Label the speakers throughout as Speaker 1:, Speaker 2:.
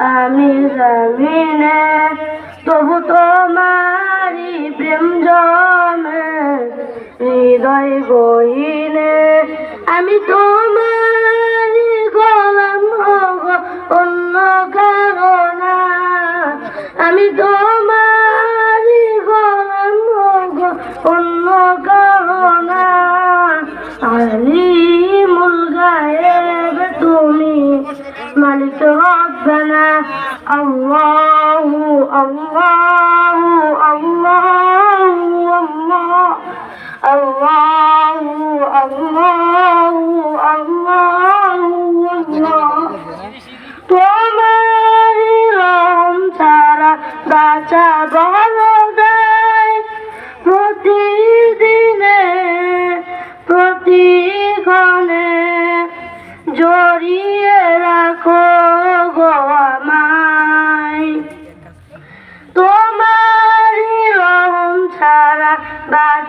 Speaker 1: আমি জমিনে, তবু তোমারি প্রেম জমে, হৃদয় গহিনে। আমি তোমারি গোলাম অন্য কারণা। আমি তোমারি গোলাম অন্য কারণা। আলিমুল গায়েব তুমি মালিক আল্লাহু আল্লাহু আল্লাহ আল্লাহু আল্লাহু আল্লাহু আল্লাহ তোমারি রহম ছাড়া বাঁচা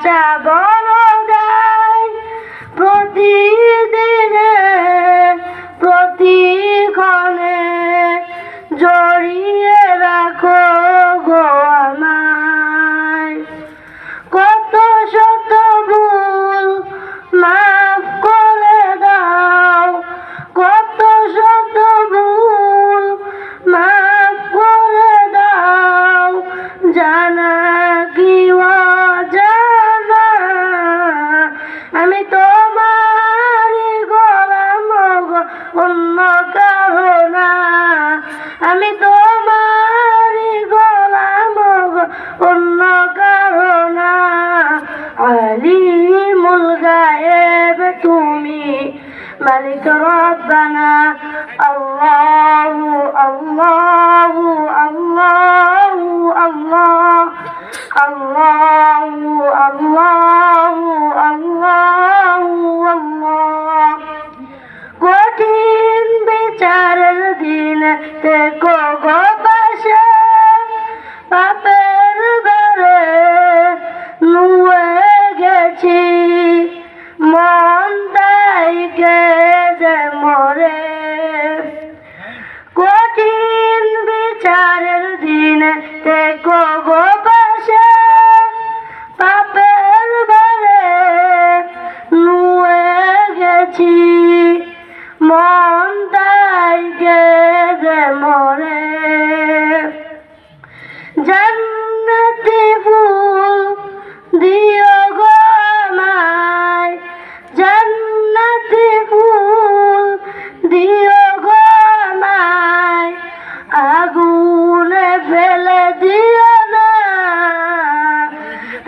Speaker 1: বাঁচা বড় দেয় আমি তোমারই গোলাম অন্য কারও না। আমি তোমারই গোলাম অন্য কারও না। আলিমুল গায়েব তুমি, মালিক রব্বানা। আল্লাহু আল্লাহু। দেখো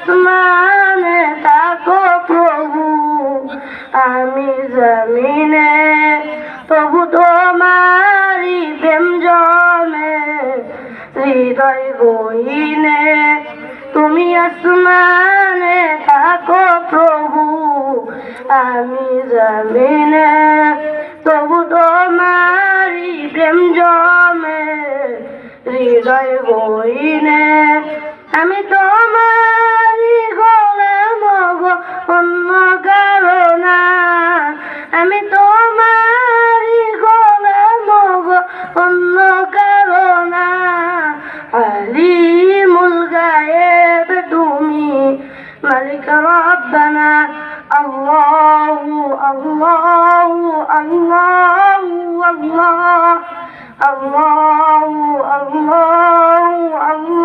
Speaker 1: আসমানে থাকো প্রভু, আমি জমিনে প্রভু তোমারি প্রেম জমে, হৃদয় গহিনে, তুমি আসমানে থাকো প্রভু, আমি জমিনে, তবু তোমারি প্রেম জমে, হৃদয় বইনে আমি তোমারি অন্য না আমি তোমারি গোলাম গো অন্য না আলিমুল গায়েব তুমি মালিক রব্বানা। আল্লাহু, আল্লাহ, আল্লাহু আল্লাহু। আল্লাহু, আল্লাহ আল্লাহ।